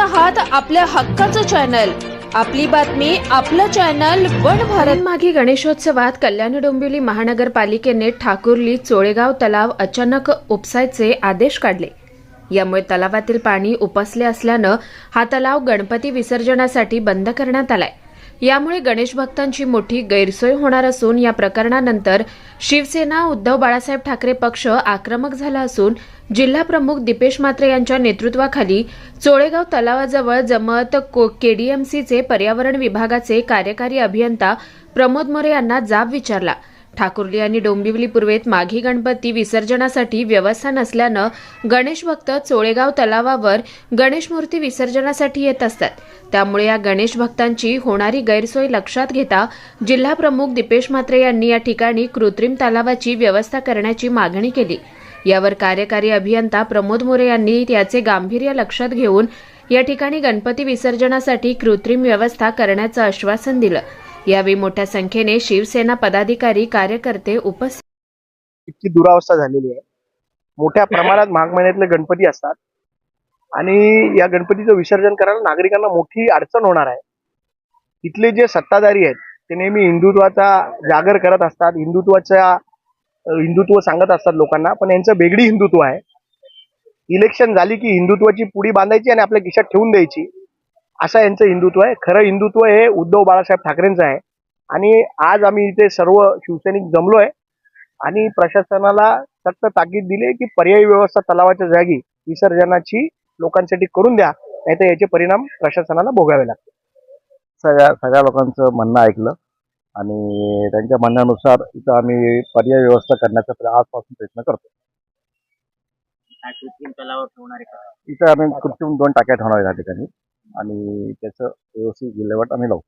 आहात आपल्या हक्काचं चॅनल. आपली बातमी आपलं चॅनल वन भारत. मागे गणेशोत्सवात कल्याण डोंबिवली महानगरपालिकेने ठाकुर्ली चोळेगाव तलाव अचानक उपसायचे आदेश काढले. यामुळे तलावातील पाणी उपसले असल्यानं हा तलाव गणपती विसर्जनासाठी बंद करण्यात आलाय. यामुळे गणेश भक्तांची मोठी गैरसोय होणार असून या प्रकरणानंतर शिवसेना उद्धव बाळासाहेब ठाकरे पक्ष आक्रमक झाला असून जिल्हा प्रमुख दीपेश मात्रे यांच्या नेतृत्वाखाली चोळेगाव तलावाजवळ जमत को- केडीएमसीचे पर्यावरण विभागाचे कार्यकारी अभियंता प्रमोद मोरे यांना जाब विचारला. ठाकुर्ली आणि डोंबिवली पूर्वेत माघी गणपती विसर्जनासाठी व्यवस्था नसल्यानं गणेश भक्त चोळेगाव तलावावर गणेश मूर्ती विसर्जनासाठी येत असतात. त्यामुळे या गणेश भक्तांची होणारी गैरसोय लक्षात घेता जिल्हा प्रमुख दीपेश म्हात्रे यांनी या ठिकाणी कृत्रिम तलावाची व्यवस्था करण्याची मागणी केली. यावर कार्यकारी अभियंता प्रमोद मोरे यांनी याचे गांभीर्य लक्षात घेऊन या ठिकाणी गणपती विसर्जनासाठी कृत्रिम व्यवस्था करण्याचं आश्वासन दिलं. यावेळी मोठ्या संख्येने शिवसेना पदाधिकारी कार्यकर्ते उपस्थित इतकी दुरावस्था झालेली आहे. मोठ्या प्रमाणात माघ महिन्यातले गणपती असतात. आणि या गणपतीचं विसर्जन करायला नागरिकांना मोठी अडचण होणार आहे. इथले जे सत्ताधारी आहेत ते नेहमी हिंदुत्वाचा जागर करत असतात हिंदुत्वाच्या हिंदुत्व सांगत असतात लोकांना पण यांचं वेगळी हिंदुत्व आहे. इलेक्शन झाली की हिंदुत्वाची पुडी बांधायची आणि आपल्या खिशात ठेवून द्यायची. असं यांचं हिंदुत्व आहे. खरं हिंदुत्व हे उद्धव बाळासाहेब ठाकरेंचं आहे. आणि आज आम्ही इथे सर्व शिवसैनिक जमलोय. आणि प्रशासनाला सक्त ताकीद दिली की पर्यायी व्यवस्था तलावाच्या जागी विसर्जनाची लोकांसाठी करून द्या. नाहीतर याचे परिणाम प्रशासनाला भोगावे लागतील. सगळ्या सगळ्या लोकांचं म्हणणं ऐकलं. आणि त्यांच्या म्हणण्यानुसार इथं आम्ही पर्याय व्यवस्था करण्याचा आजपासून प्रयत्न करतो. कृत्रिम तलावर ठेवणारे का? इथं आम्ही कृत्रिम दोन टाक्या ठेवणार आहे या ठिकाणी. आणि त्याचं व्यवस्थित विल्हेवाट आम्ही लावू.